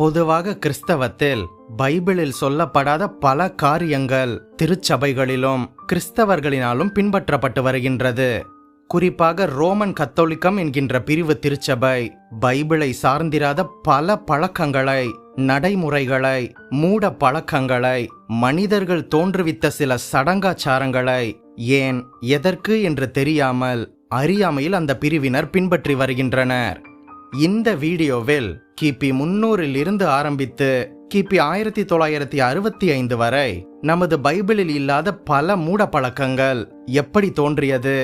பொதுவாக கிறிஸ்தவத்தில் பைபிளில் சொல்லப்படாத பல காரியங்கள் திருச்சபைகளிலும் கிறிஸ்தவர்களினாலும் பின்பற்றப்பட்டு வருகின்றது. குறிப்பாக ரோமன் கத்தோலிக்கம் என்கின்ற பிரிவு திருச்சபை பைபிளை சார்ந்திராத பல பழக்கங்களை நடைமுறைகளை மூட பழக்கங்களை மனிதர்கள் தோன்றுவித்த சில சடங்காச்சாரங்களை ஏன் எதற்கு என்று தெரியாமல் அறியாமையில் அந்த பிரிவினர் பின்பற்றி வருகின்றனர். இந்த வீடியோவில் கிபி முன்னூறில் இருந்து ஆரம்பித்து கிபி ஆயிரத்தி தொள்ளாயிரத்தி அறுபத்தி ஐந்து வரை நமது பைபிளில் இல்லாத பல மூட பழக்கங்கள் எப்படி தோன்றியது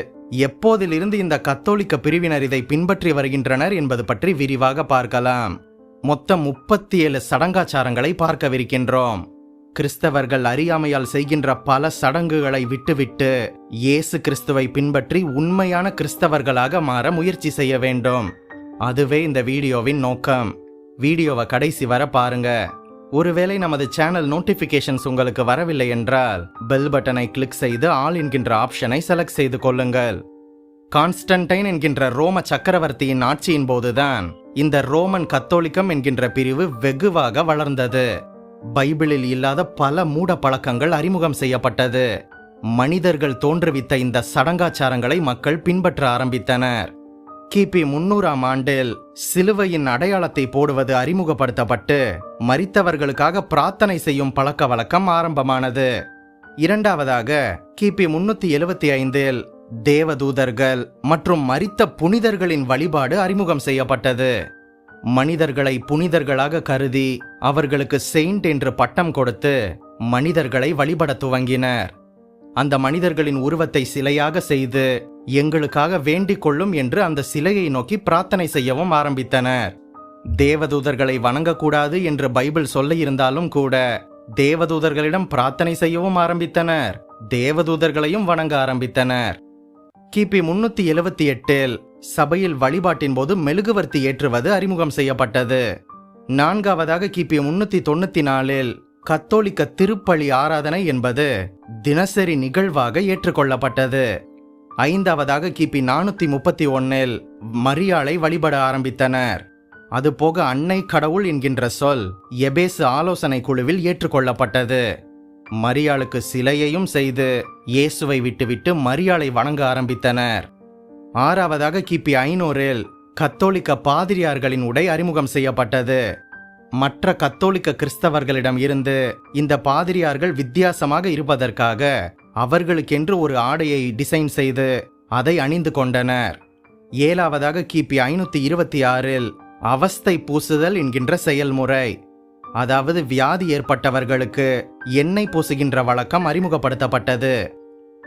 எப்போதிலிருந்து இந்த கத்தோலிக்க பிரிவினர் இதை பின்பற்றி வருகின்றனர் என்பது பற்றி விரிவாக பார்க்கலாம். மொத்தம் முப்பத்தி ஏழு சடங்காச்சாரங்களை பார்க்கவிருக்கின்றோம். கிறிஸ்தவர்கள் அறியாமையால் செய்கின்ற பல சடங்குகளை விட்டுவிட்டு இயேசு கிறிஸ்துவை பின்பற்றி உண்மையான கிறிஸ்தவர்களாக மாற முயற்சி செய்ய வேண்டும். அதுவே இந்த வீடியோவின் நோக்கம். வீடியோவை கடைசி வர பாருங்க. ஒருவேளை நமது சேனல் நோட்டிபிகேஷன்ஸ் உங்களுக்கு வரவில்லை என்றால் பெல் பட்டனை கிளிக் செய்து ஆல் என்கின்ற ஆப்ஷனை செலக்ட் செய்து கொள்ளுங்கள். கான்ஸ்டன்டைன் என்கின்ற ரோம சக்கரவர்த்தியின் ஆட்சியின் போதுதான் இந்த ரோமன் கத்தோலிக்கம் என்கின்ற பிரிவு வெகுவாக வளர்ந்தது. பைபிளில் இல்லாத பல மூட பழக்கங்கள் அறிமுகம் செய்யப்பட்டது. மனிதர்கள் தோன்றுவித்த இந்த சடங்காச்சாரங்களை மக்கள் பின்பற்ற ஆரம்பித்தனர். கிபி முன்னூறாம் ஆண்டில் சிலுவையின் அடையாளத்தை போடுவது அறிமுகப்படுத்தப்பட்டு மரித்தவர்களுக்காக பிரார்த்தனை செய்யும் பழக்க வழக்கம் ஆரம்பமானது. இரண்டாவதாக கிபி முன்னூத்தி எழுவத்தி ஐந்தில் தேவதூதர்கள் மற்றும் மரித்த புனிதர்களின் வழிபாடு அறிமுகம் செய்யப்பட்டது. மனிதர்களை புனிதர்களாக கருதி அவர்களுக்கு செயின்ட் என்று பட்டம் கொடுத்து மனிதர்களை வழிபட துவங்கினர். அந்த மனிதர்களின் உருவத்தை சிலையாக செய்து எங்களுக்காக வேண்டிக் கொள்ளும் என்று அந்த சிலையை நோக்கி பிரார்த்தனை செய்யவும் ஆரம்பித்தனர். தேவதூதர்களை வணங்கக்கூடாது என்று பைபிள் சொல்ல இருந்தாலும் கூட தேவதூதர்களிடம் பிரார்த்தனை செய்யவும் ஆரம்பித்தனர். தேவதூதர்களையும் வணங்க ஆரம்பித்தனர். கிபி முன்னூத்தி எழுவத்தி எட்டில் சபையில் வழிபாட்டின் போது மெழுகுவர்த்தி ஏற்றுவது அறிமுகம் செய்யப்பட்டது. நான்காவதாக கிபி முன்னூத்தி தொண்ணூத்தி நாலில் கத்தோலிக்க திருப்பலி ஆராதனை என்பது தினசரி நிகழ்வாக ஏற்றுக்கொள்ளப்பட்டது. ஐந்தாவதாக கிபி நானூத்தி முப்பத்தி ஒன்னில் மரியாளை வழிபட ஆரம்பித்தனர். அதுபோக அன்னை கடவுள் என்கின்ற சொல் எபேசு ஆலோசனை குழுவில் ஏற்றுக்கொள்ளப்பட்டது. மரியாளுக்கு சிலையையும் செய்து இயேசுவை விட்டுவிட்டு மரியாளை வணங்க ஆரம்பித்தனர். ஆறாவதாக கிபி ஐநூறில் கத்தோலிக்க பாதிரியார்களின் உடை அறிமுகம் செய்யப்பட்டது. மற்ற கத்தோலிக்க கிறிஸ்தவர்களிடம் இருந்து இந்த பாதிரியார்கள் வித்தியாசமாக இருப்பதற்காக அவர்களுக்கென்று ஒரு ஆடையை டிசைன் செய்து அதை அணிந்து கொண்டனர். ஏழாவதாக கிபி ஐநூத்தி இருபத்தி ஆறில் அவஸ்தை பூசுதல் என்கின்ற செயல்முறை. அதாவது வியாதி ஏற்பட்டவர்களுக்கு எண்ணெய் பூசுகின்ற வழக்கம் அறிமுகப்படுத்தப்பட்டது.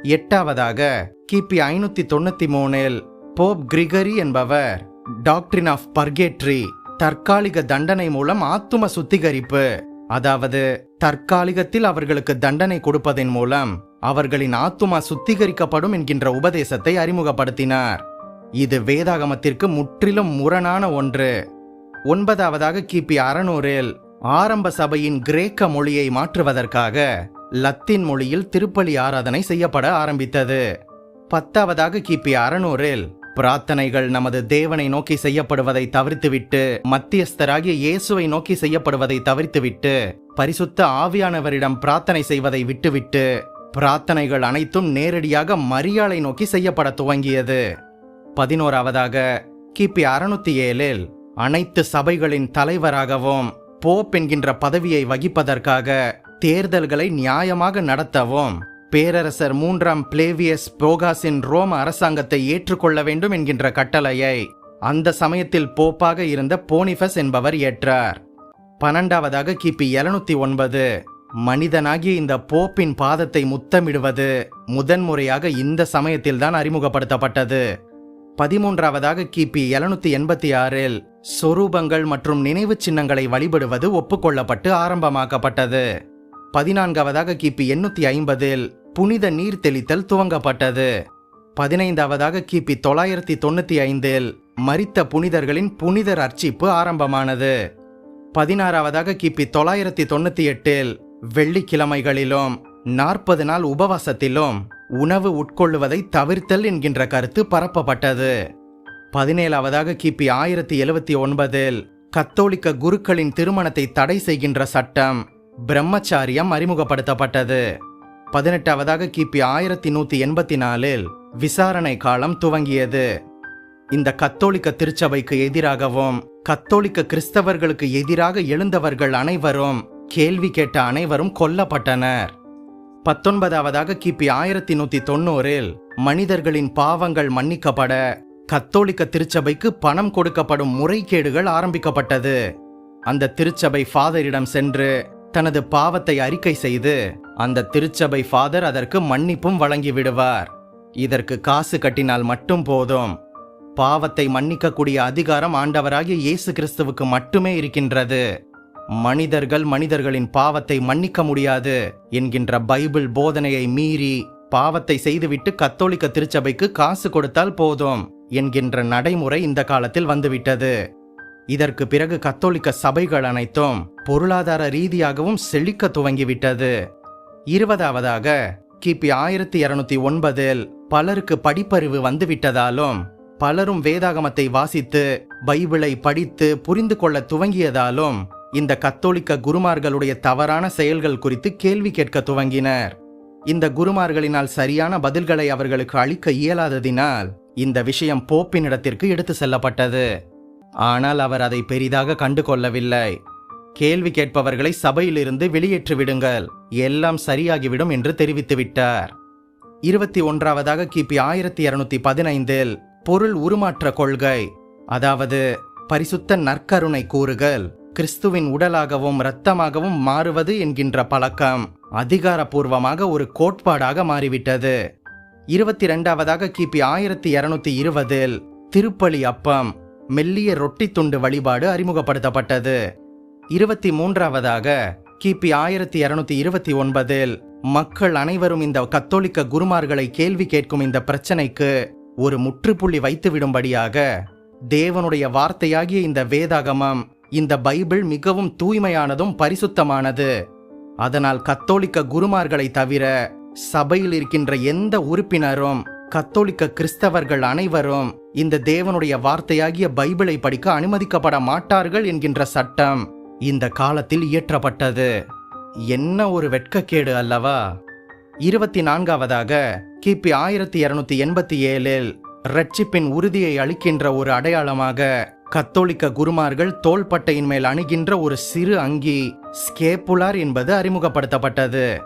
எட்டாவதாக கிபி ஐநூத்தி தொண்ணூத்தி மூணில் போப் கிரிகரி என்பவர் டாக்டரின் ஆஃப் பர்கேட்ரி தற்காலிக தண்டனை மூலம் ஆத்தும சுத்திகரிப்பு. அதாவது தற்காலிகத்தில் அவர்களுக்கு தண்டனை கொடுப்பதன் மூலம் அவர்களின் ஆத்துமா சுத்திகரிக்கப்படும் என்கின்ற உபதேசத்தை அறிமுகப்படுத்தினார். இது வேதாகமத்திற்கு முற்றிலும் முரணான ஒன்று. ஒன்பதாவதாக கிபி அறநூறில் ஆரம்ப சபையின் கிரேக்க மொழியை மாற்றுவதற்காக லத்தீன் மொழியில் திருப்பலி ஆராதனை செய்யப்பட ஆரம்பித்தது. பத்தாவதாக கிபி அறநூறில் பிரார்த்தனைகள் நமது தேவனை நோக்கி செய்யப்படுவதை தவிர்த்துவிட்டு மத்தியஸ்தராகிய இயேசுவை நோக்கி செய்யப்படுவதை தவிர்த்துவிட்டு பரிசுத்த ஆவியானவரிடம் பிரார்த்தனை செய்வதை விட்டுவிட்டு பிரார்த்தனைகள் அனைத்தும் நேரடியாக மரியாளை நோக்கி செய்யப்பட துவங்கியது. பதினோராவதாக கிபி அறுநூத்தி ஏழில் அனைத்து சபைகளின் தலைவராகவும் போப் என்கின்ற பதவியை வகிப்பதற்காக தேர்தல்களை நியாயமாக நடத்தவும் பேரரசர் மூன்றாம் பிளேவியஸ் புரோகாஸின் ரோம அரசாங்கத்தை ஏற்றுக்கொள்ள வேண்டும் என்கின்ற கட்டளையை அந்த சமயத்தில் போப்பாக இருந்த போனிஃபஸ் என்பவர் ஏற்றார். பன்னெண்டாவதாக கிபி எழுநூத்தி ஒன்பது. மனிதனாகிய இந்த போப்பின் பாதத்தை முத்தமிடுவது முதன்முறையாக இந்த சமயத்தில்தான் அறிமுகப்படுத்தப்பட்டது. பதிமூன்றாவதாக கிபி எழுநூத்தி எண்பத்தி ஆறில் சொரூபங்கள் மற்றும் நினைவு சின்னங்களை வழிபடுவது ஒப்புக்கொள்ளப்பட்டு ஆரம்பமாக்கப்பட்டது. பதினான்காவதாக கிபி எண்ணூத்தி ஐம்பதில் புனித நீர் தெளித்தல் துவங்கப்பட்டது. பதினைந்தாவதாக கிபி தொள்ளாயிரத்தி தொண்ணூற்றி ஐந்தில் மரித்த புனிதர்களின் புனிதர் அர்ச்சிப்பு ஆரம்பமானது. பதினாறாவதாக கிபி தொள்ளாயிரத்தி தொண்ணூற்றி எட்டில் வெள்ளிக்கிழமைகளிலும் நாற்பது நாள் உபவாசத்திலும் உணவு உட்கொள்ளுவதை தவிர்த்தல் என்கின்ற கருத்து பரப்பப்பட்டது. பதினேழாவதாக கிபி ஆயிரத்தி எழுவத்தி ஒன்பதில் கத்தோலிக்க குருக்களின் திருமணத்தை தடை செய்கின்ற சட்டம் பிரம்மச்சாரியம் அறிமுகப்படுத்தப்பட்டது. பதினெட்டாவதாக கிபி ஆயிரத்தி நூத்தி எண்பத்தி நாலில் விசாரணை காலம் துவங்கியது. இந்த கத்தோலிக்க திருச்சபைக்கு எதிராகவும் கத்தோலிக்க கிறிஸ்தவர்களுக்கு எதிராக எழுந்தவர்கள் அனைவரும் கேள்வி கேட்ட அனைவரும் கொல்லப்பட்டனர். பத்தொன்பதாவதாக கிபி ஆயிரத்தி நூத்தி தொண்ணூறில் மனிதர்களின் பாவங்கள் மன்னிக்கப்பட கத்தோலிக்க திருச்சபைக்கு பணம் கொடுக்கப்படும் முறைகேடுகள் ஆரம்பிக்கப்பட்டது. அந்த திருச்சபை ஃபாதரிடம் சென்று தனது பாவத்தை அறிக்கை செய்து அந்த திருச்சபை ஃபாதர் அதற்கு மன்னிப்பும் வழங்கி விடுவார். இதற்கு காசு கட்டினால் மட்டும் போதும். பாவத்தை மன்னிக்கக்கூடிய அதிகாரம் ஆண்டவராகிய இயேசு கிறிஸ்துவுக்கு மட்டுமே இருக்கின்றது. மனிதர்கள் மனிதர்களின் பாவத்தை மன்னிக்க முடியாது என்கின்ற பைபிள் போதனையை மீறி பாவத்தை செய்துவிட்டு கத்தோலிக்க திருச்சபைக்கு காசு கொடுத்தால் போதும் என்கின்ற நடைமுறை இந்த காலத்தில் வந்துவிட்டது. இதற்கு பிறகு கத்தோலிக்க சபைகள் அனைத்தும் பொருளாதார ரீதியாகவும் செழிக்க துவங்கிவிட்டது. இருபதாவதாக கிபி ஆயிரத்தி இருநூத்தி ஒன்பதில் பலருக்கு படிப்பறிவு வந்துவிட்டதாலும் பலரும் வேதாகமத்தை வாசித்து பைபிளை படித்து புரிந்து கொள்ள துவங்கியதாலும் இந்த கத்தோலிக்க குருமார்களுடைய தவறான செயல்கள் குறித்து கேள்வி கேட்க துவங்கினர். இந்த குருமார்களினால் சரியான பதில்களை அவர்களுக்கு அளிக்க இயலாததினால் இந்த விஷயம் போப்பினிடத்திற்கு எடுத்து செல்லப்பட்டது. ஆனால் அவர் அதை பெரிதாக கண்டு கொள்ளவில்லை கேள்வி கேட்பவர்களை சபையிலிருந்து வெளியேற்றி விடுங்கள் எல்லாம் சரியாகிவிடும் என்று தெரிவித்துவிட்டார். இருபத்தி ஒன்றாவதாக கிபி ஆயிரத்தி இருநூத்தி பதினைந்தில் பொருள் உருமாற்ற கொள்கை அதாவது பரிசுத்த நற்கருணை கூறுகள் கிறிஸ்துவின் உடலாகவும் இரத்தமாகவும் மாறுவது என்கின்ற பழக்கம் அதிகாரப்பூர்வமாக ஒரு கோட்பாடாக மாறிவிட்டது. இருபத்தி இரண்டாவதாக கிபி ஆயிரத்தி இருநூத்தி இருபதில் திருப்பலி அப்பம் மெல்லிய ரொட்டி துண்டு வழிபாடு அறிமுகப்படுத்தப்பட்டது. இருபத்தி மூன்றாவதாக கிபி ஆயிரத்தி இருநூத்தி இருபத்தி ஒன்பதில் மக்கள் அனைவரும் இந்த கத்தோலிக்க குருமார்களை கேள்வி கேட்கும் இந்த பிரச்சனைக்கு ஒரு முற்றுப்புள்ளி வைத்துவிடும்படியாக தேவனுடைய வார்த்தையாகிய இந்த வேதாகமம் இந்த பைபிள் மிகவும் தூய்மையானதும் பரிசுத்தமானது. அதனால் கத்தோலிக்க குருமார்களை தவிர சபையில் இருக்கின்ற எந்த உறுப்பினரும் கத்தோலிக்க கிறிஸ்தவர்கள் அனைவரும் இந்த தேவனுடைய வார்த்தையாகிய பைபிளை படிக்க அனுமதிக்கப்பட மாட்டார்கள் என்கின்ற சட்டம் இந்த காலத்தில் இயற்றப்பட்டது. என்ன ஒரு வெட்கக்கேடு அல்லவா? இருபத்தி நான்காவதாக கிபி ஆயிரத்தி இருநூத்தி எண்பத்தி ஏழில் ரட்சிப்பின் உறுதியை அளிக்கின்ற ஒரு அடையாளமாக கத்தோலிக்க குருமார்கள் தோள்பட்டையின் மேல் அணுகின்ற ஒரு சிறு அங்கி ஸ்கேப்புலார் என்பது அறிமுகப்படுத்தப்பட்டது.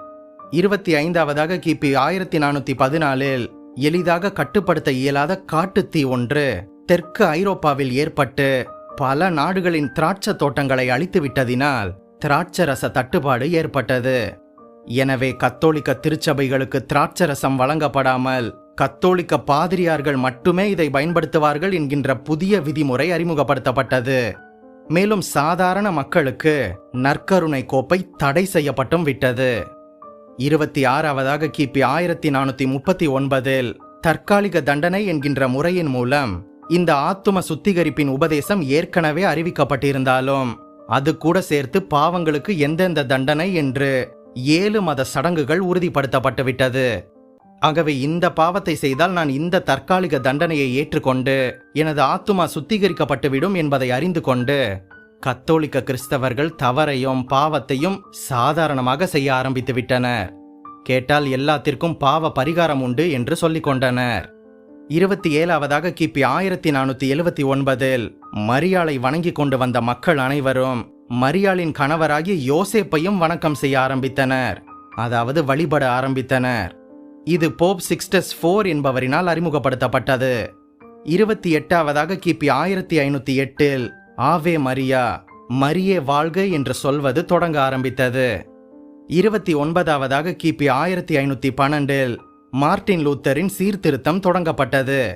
இருபத்தி ஐந்தாவதாக கிபி ஆயிரத்தி நானூத்தி பதினாலில் எளிதாக கட்டுப்படுத்த இயலாத காட்டுத்தீ ஒன்று. தெற்கு ஐரோப்பாவில் ஏற்பட்டு பல நாடுகளின் திராட்சை தோட்டங்களை அழித்து விட்டதினால் திராட்சரச தட்டுப்பாடு ஏற்பட்டது. எனவே கத்தோலிக்க திருச்சபைகளுக்கு திராட்சரசம் வழங்கப்படாமல் கத்தோலிக்க பாதிரியார்கள் மட்டுமே இதை பயன்படுத்துவார்கள் என்கின்ற புதிய விதிமுறை அறிமுகப்படுத்தப்பட்டது. மேலும் சாதாரண மக்களுக்கு நற்கருணை கோப்பை தடை செய்யப்பட்டும் விட்டது. இருபத்தி ஆறாவதாக கிபி ஆயிரத்தி நானூத்தி முப்பத்தி ஒன்பதில் தற்காலிக தண்டனை என்கின்ற முறையின் மூலம் இந்த ஆத்தும சுத்திகரிப்பின் உபதேசம் ஏற்கனவே அறிவிக்கப்பட்டிருந்தாலும் அது கூட சேர்த்து பாவங்களுக்கு எந்தெந்த தண்டனை என்று ஏழு மத சடங்குகள் உறுதிப்படுத்தப்பட்டுவிட்டது. ஆகவே இந்த பாவத்தை செய்தால் நான் இந்த தற்காலிக தண்டனையை ஏற்றுக்கொண்டு எனது ஆத்துமா சுத்திகரிக்கப்பட்டுவிடும் என்பதை அறிந்து கொண்டு கத்தோலிக்க கிறிஸ்தவர்கள் தவறையும் பாவத்தையும் சாதாரணமாக செய்ய ஆரம்பித்து விட்டனர். கேட்டால் எல்லாத்திற்கும் பாவ பரிகாரம் உண்டு என்று சொல்லிக் கொண்டனர். இருபத்தி ஏழாவதாக கிபி ஆயிரத்தி நானூத்தி எழுவத்தி ஒன்பதில் மரியாளை வணங்கி கொண்டு வந்த மக்கள் அனைவரும் மரியாளின் கணவராகி யோசேப்பையும் வணக்கம் செய்ய ஆரம்பித்தனர். அதாவது வழிபட ஆரம்பித்தனர். இது போப் சிக்ஸ்டஸ் ஃபோர் என்பவரினால் அறிமுகப்படுத்தப்பட்டது. இருபத்தி எட்டாவதாக கிபி ஆயிரத்தி ஐநூத்தி எட்டில் ஆவே மரியா மரியே வாழ்க என்று சொல்வது தொடங்க ஆரம்பித்தது. இருபத்தி ஒன்பதாவதாக கிபி ஆயிரத்தி ஐநூத்தி பன்னெண்டில் மார்டின் லூத்தரின் சீர்திருத்தம் தொடங்கப்பட்டது.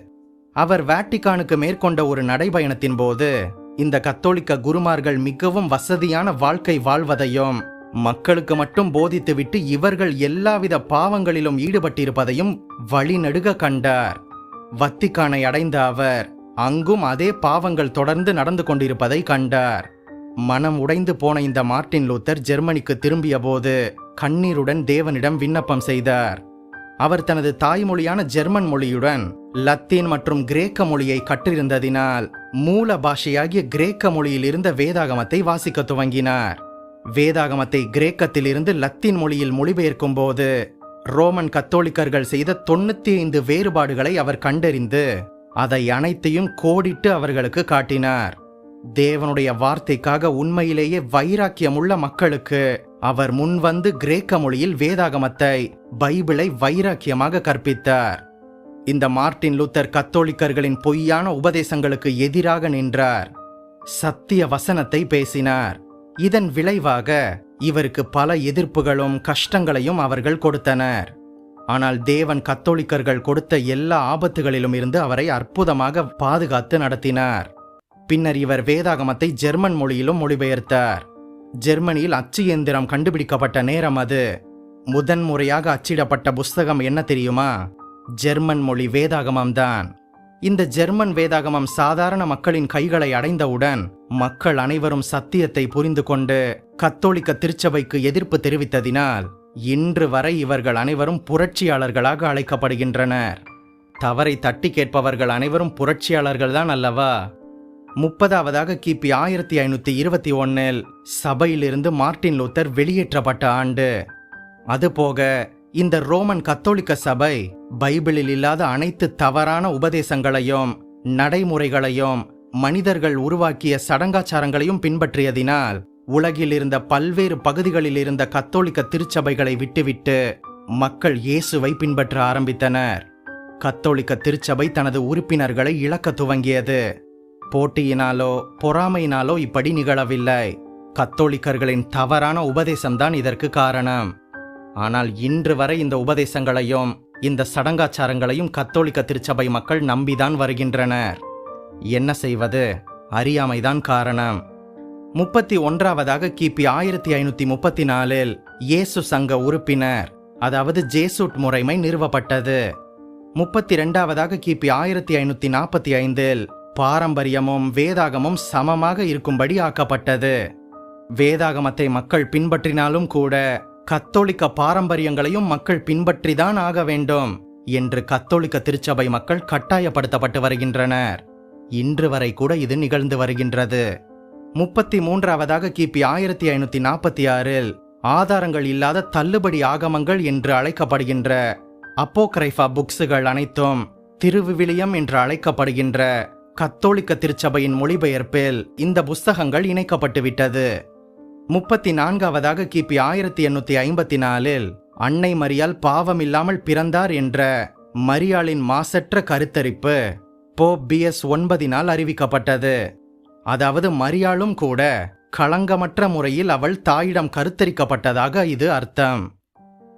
அவர் வேட்டிக்கானுக்கு மேற்கொண்ட ஒரு நடைபயணத்தின் போது இந்த கத்தோலிக்க குருமார்கள் மிகவும் வசதியான வாழ்க்கை வாழ்வதையும் மக்களுக்கு மட்டும் போதித்துவிட்டு இவர்கள் எல்லாவித பாவங்களிலும் ஈடுபட்டிருப்பதையும் வழிநடுக கண்டார். வத்திக்கானை அடைந்த அவர் அங்கும் அதே பாவங்கள் தொடர்ந்து நடந்து கொண்டிருப்பதை கண்டார். மனம் உடைந்து போன இந்த மார்ட்டின் லூத்தர் ஜெர்மனிக்கு திரும்பிய போது கண்ணீருடன் தேவனிடம் விண்ணப்பம் செய்தார். அவர் தனது தாய்மொழியான ஜெர்மன் மொழியுடன் லத்தீன் மற்றும் கிரேக்க மொழியை கற்றிருந்ததினால் மூல பாஷையாகிய கிரேக்க மொழியில் இருந்த வேதாகமத்தை வாசிக்க துவங்கினார். வேதாகமத்தை கிரேக்கத்திலிருந்து லத்தீன் மொழியில் மொழிபெயர்க்கும் போது ரோமன் கத்தோலிக்கர்கள் செய்த தொண்ணூத்தி ஐந்து வேறுபாடுகளை அவர் கண்டறிந்து அதை அனைத்தையும் கோடிட்டு அவர்களுக்கு காட்டினார். தேவனுடைய வார்த்தைக்காக உண்மையிலேயே வைராக்கியமுள்ள மக்களுக்கு அவர் முன்வந்து கிரேக்க மொழியில் வேதாகமத்தை பைபிளை வைராக்கியமாக கற்பித்தார். இந்த மார்ட்டின் லூத்தர் கத்தோலிக்கர்களின் பொய்யான உபதேசங்களுக்கு எதிராக நின்றார். சத்திய வசனத்தை பேசினார். இதன் விளைவாக இவருக்கு பல எதிர்ப்புகளும் கஷ்டங்களையும் அவர்கள் கொடுத்தனர். ஆனால் தேவன் கத்தோலிக்கர்கள் கொடுத்த எல்லா ஆபத்துகளிலும் இருந்து அவரை அற்புதமாக பாதுகாத்து நடத்தினார். பின்னர் இவர் வேதாகமத்தை ஜெர்மன் மொழியிலும் மொழிபெயர்த்தார். ஜெர்மனியில் அச்சு இயந்திரம் கண்டுபிடிக்கப்பட்ட நேரம் அது. முதன்முறையாக அச்சிடப்பட்ட புஸ்தகம் என்ன தெரியுமா? ஜெர்மன் மொழி வேதாகமம்தான். இந்த ஜெர்மன் வேதாகமம் சாதாரண மக்களின் கைகளை அடைந்தவுடன் மக்கள் அனைவரும் சத்தியத்தை புரிந்து கொண்டு கத்தோலிக்க திருச்சபைக்கு எதிர்ப்பு தெரிவித்ததினால் இன்று வரை இவர்கள் அனைவரும் புரட்சியாளர்களாக அழைக்கப்படுகின்றனர். தவறை தட்டி கேட்பவர்கள் அனைவரும் புரட்சியாளர்கள் தான் அல்லவா? முப்பதாவதாக கிபி ஆயிரத்தி ஐநூத்தி இருபத்தி ஒன்னில் சபையிலிருந்து மார்ட்டின் லூத்தர் வெளியேற்றப்பட்ட ஆண்டு. அதுபோக இந்த ரோமன் கத்தோலிக்க சபை பைபிளில் இல்லாத அனைத்து தவறான உபதேசங்களையும் நடைமுறைகளையும் மனிதர்கள் உருவாக்கிய சடங்காச்சாரங்களையும் பின்பற்றியதினால் உலகில் இருந்த பல்வேறு பகுதிகளில் இருந்த கத்தோலிக்க திருச்சபைகளை விட்டுவிட்டு மக்கள் இயேசுவை பின்பற்ற ஆரம்பித்தனர். கத்தோலிக்க திருச்சபை தனது உறுப்பினர்களை இழக்க துவங்கியது. போட்டியினாலோ பொறாமையினாலோ இப்படி நிகழவில்லை. கத்தோலிக்கர்களின் தவறான உபதேசம்தான் இதற்கு காரணம். ஆனால் இன்று வரை இந்த உபதேசங்களையும் இந்த சடங்காச்சாரங்களையும் கத்தோலிக்க திருச்சபை மக்கள் நம்பிதான் வருகின்றனர். என்ன செய்வது? அறியாமைதான் காரணம். முப்பத்தி ஒன்றாவதாக கிபி ஆயிரத்தி ஐநூத்தி முப்பத்தி நாலில் இயேசு சங்க உறுப்பினர் அதாவது ஜேசூட் முறைமை நிறுவப்பட்டது. முப்பத்தி ரெண்டாவதாக கிபி ஆயிரத்தி ஐநூத்தி நாற்பத்தி ஐந்தில் பாரம்பரியமும் வேதாகமும் சமமாக இருக்கும்படி ஆக்கப்பட்டது. வேதாகமத்தை மக்கள் பின்பற்றினாலும் கூட கத்தோலிக்க பாரம்பரியங்களையும் மக்கள் பின்பற்றிதான் ஆக வேண்டும் என்று கத்தோலிக்க திருச்சபை மக்கள் கட்டாயப்படுத்தப்பட்டு வருகின்றனர். இன்று வரை கூட இது நிகழ்ந்து வருகின்றது. முப்பத்தி மூன்றாவதாக கிபி ஆயிரத்தி ஐநூத்தி நாற்பத்தி ஆறில் ஆதாரங்கள் இல்லாத தள்ளுபடி ஆகமங்கள் என்று அழைக்கப்படுகின்ற அப்போக்ரைஃபா புக்ஸுகள் அனைத்தும் திருவிவிலியம் என்று அழைக்கப்படுகின்ற கத்தோலிக்க திருச்சபையின் மொழிபெயர்ப்பில் இந்த புஸ்தகங்கள் இணைக்கப்பட்டுவிட்டது. முப்பத்தி நான்காவதாக கிபி ஆயிரத்தி எண்ணூத்தி ஐம்பத்தி நாலில் அன்னை மரியால் பாவமில்லாமல் பிறந்தார் என்ற மரியாளின் மாசற்ற கருத்தரிப்பு போப் பிஎஸ் ஒன்பதினால் அறிவிக்கப்பட்டது. அதாவது மரியாளும் கூட களங்கமற்ற முறையில் அவள் தாயிடம் கருத்தரிக்கப்பட்டதாக இது அர்த்தம்.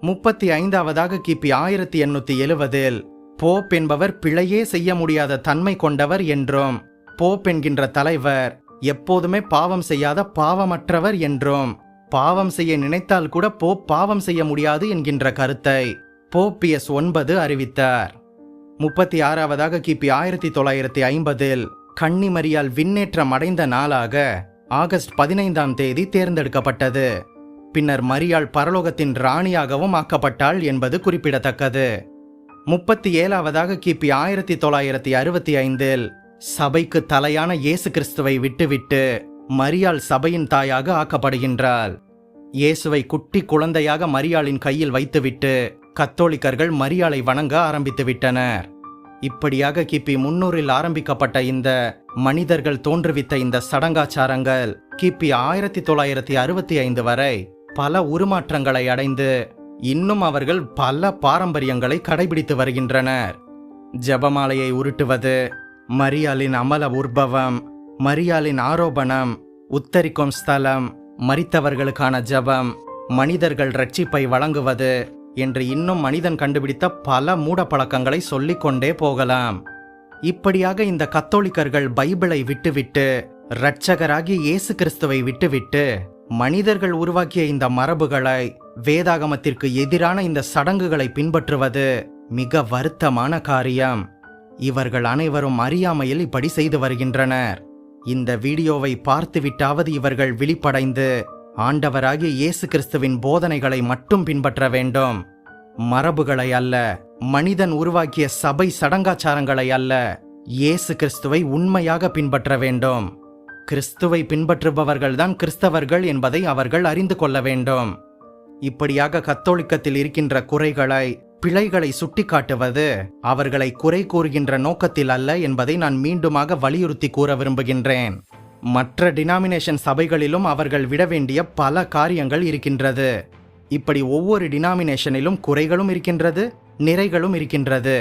முப்பத்தி ஐந்தாவதாக கிபி ஆயிரத்தி எண்ணூத்தி எழுவதில் போப் என்பவர் பிழையே செய்ய முடியாத தன்மை கொண்டவர் என்றும் போப் என்கின்ற தலைவர் எப்போதுமே பாவம் செய்யாத பாவமற்றவர் என்றும் பாவம் செய்ய நினைத்தால் கூட போப் பாவம் செய்ய முடியாது என்கின்ற கருத்தை போப்பியஸ் ஒன்பது அறிவித்தார். முப்பத்தி ஆறாவதாக கிபி ஆயிரத்தி தொள்ளாயிரத்தி ஐம்பதில் கன்னிமரியால் விண்ணேற்றம் அடைந்த நாளாக ஆகஸ்ட் பதினைந்தாம் தேதி தேர்ந்தெடுக்கப்பட்டது. பின்னர் மரியாள் பரலோகத்தின் ராணியாகவும் ஆக்கப்பட்டாள் என்பது குறிப்பிடத்தக்கது. முப்பத்தி ஏழாவதாக கிபி ஆயிரத்தி தொள்ளாயிரத்தி அறுபத்தி ஐந்தில் சபைக்கு தலையான இயேசு கிறிஸ்துவை விட்டுவிட்டு மரியாள் சபையின் தாயாக ஆக்கப்படுகின்றாள். இயேசுவை குட்டி குழந்தையாக மரியாளின் கையில் வைத்துவிட்டு கத்தோலிக்கர்கள் மரியாளை வணங்க ஆரம்பித்து விட்டனர் இப்படியாக கிபி முன்னூறில் ஆரம்பிக்கப்பட்ட இந்த மனிதர்கள் தோன்றுவித்த இந்த சடங்காச்சாரங்கள் கிபி ஆயிரத்தி தொள்ளாயிரத்தி அறுபத்தி ஐந்து வரை பல உருமாற்றங்களை அடைந்து இன்னும் அவர்கள் பல பாரம்பரியங்களை கடைபிடித்து வருகின்றனர். ஜபமாலையை உருட்டுவது மரியாளின் அமல உற்பவம் மரியாளின் ஆரோபணம் உத்தரிக்கும் ஸ்தலம் மறித்தவர்களுக்கான ஜெபம் மனிதர்கள் ரட்சிப்பை வழங்குவது என்று இன்னும் மனிதன் கண்டுபிடித்த பல மூடப்பழக்கங்களை சொல்லிக்கொண்டே போகலாம். இப்படியாக இந்த கத்தோலிக்கர்கள் பைபிளை விட்டுவிட்டு இரட்சகராகி இயேசு கிறிஸ்துவை விட்டுவிட்டு மனிதர்கள் உருவாக்கிய இந்த மரபுகளை வேதாகமத்திற்கு எதிரான இந்த சடங்குகளை பின்பற்றுவது மிக வருத்தமான காரியம். இவர்கள் அனைவரும் அறியாமையில் இப்படி செய்து வருகின்றனர். இந்த வீடியோவை பார்த்துவிட்டாவது இவர்கள் விழிப்படைந்து ஆண்டவராகிய இயேசு கிறிஸ்துவின் போதனைகளை மட்டும் பின்பற்ற வேண்டும். மரபுகளை அல்ல மனிதன் உருவாக்கிய சபை சடங்காச்சாரங்களை அல்ல இயேசு கிறிஸ்துவை உண்மையாக பின்பற்ற வேண்டும். கிறிஸ்துவை பின்பற்றுபவர்கள்தான் கிறிஸ்தவர்கள் என்பதை அவர்கள் அறிந்து கொள்ள வேண்டும். இப்படியாக கத்தோலிக்கத்தில் இருக்கின்ற குறைகளை பிழைகளை சுட்டிக்காட்டுவது அவர்களை குறை கூறுகின்ற நோக்கத்தில் அல்ல என்பதை நான் மீண்டுமாக வலியுறுத்தி கூற விரும்புகின்றேன். மற்ற டினாமினேஷன் சபைகளிலும் அவர்கள் விட வேண்டிய பல காரியங்கள் இருக்கின்றது. இப்படி ஒவ்வொரு டினாமினேஷனிலும் குறைகளும் இருக்கின்றது நிறைகளும் இருக்கின்றது.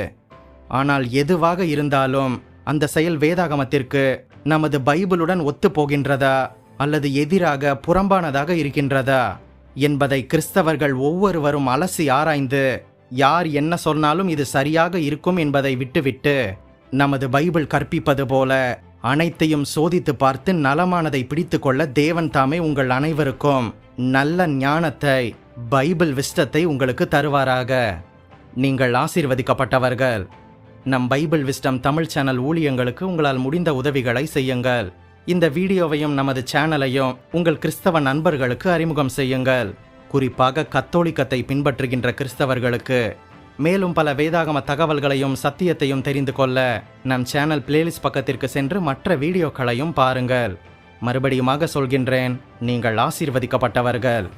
ஆனால் எதுவாக இருந்தாலும் அந்த செயல் வேதாகமத்திற்கு நமது பைபிளுடன் ஒத்து போகின்றதா அல்லது எதிராக புறம்பானதாக இருக்கின்றதா என்பதை கிறிஸ்தவர்கள் ஒவ்வொருவரும் அலசி ஆராய்ந்து யார் என்ன சொன்னாலும் இது சரியாக இருக்கும் என்பதை விட்டுவிட்டு நமது பைபிள் கற்பிப்பது போல அனைத்தையும் சோதித்து பார்த்து நலமானதை பிடித்துக்கொள்ள தேவன் தாமே உங்கள் அனைவருக்கும் நல்ல ஞானத்தை பைபிள் விஸ்டத்தை உங்களுக்கு தருவாராக. நீங்கள் ஆசீர்வதிக்கப்பட்டவர்கள். நம் பைபிள் விஸ்டம் தமிழ் சேனல் ஊழியங்களுக்கு உங்களால் முடிந்த உதவிகளை செய்யுங்கள். இந்த வீடியோவையும் நமது சேனலையும் உங்கள் கிறிஸ்தவ நண்பர்களுக்கு அறிமுகம் செய்யுங்கள். குறிப்பாக கத்தோலிக்கத்தை பின்பற்றுகின்ற கிறிஸ்தவர்களுக்கு. மேலும் பல வேதாகம தகவல்களையும் சத்தியத்தையும் தெரிந்து கொள்ள நம் சேனல் பிளேலிஸ்ட் பக்கத்திற்கு சென்று மற்ற வீடியோக்களையும் பாருங்கள். மறுபடியுமாக சொல்கின்றேன் நீங்கள் ஆசீர்வதிக்கப்பட்டவர்கள்.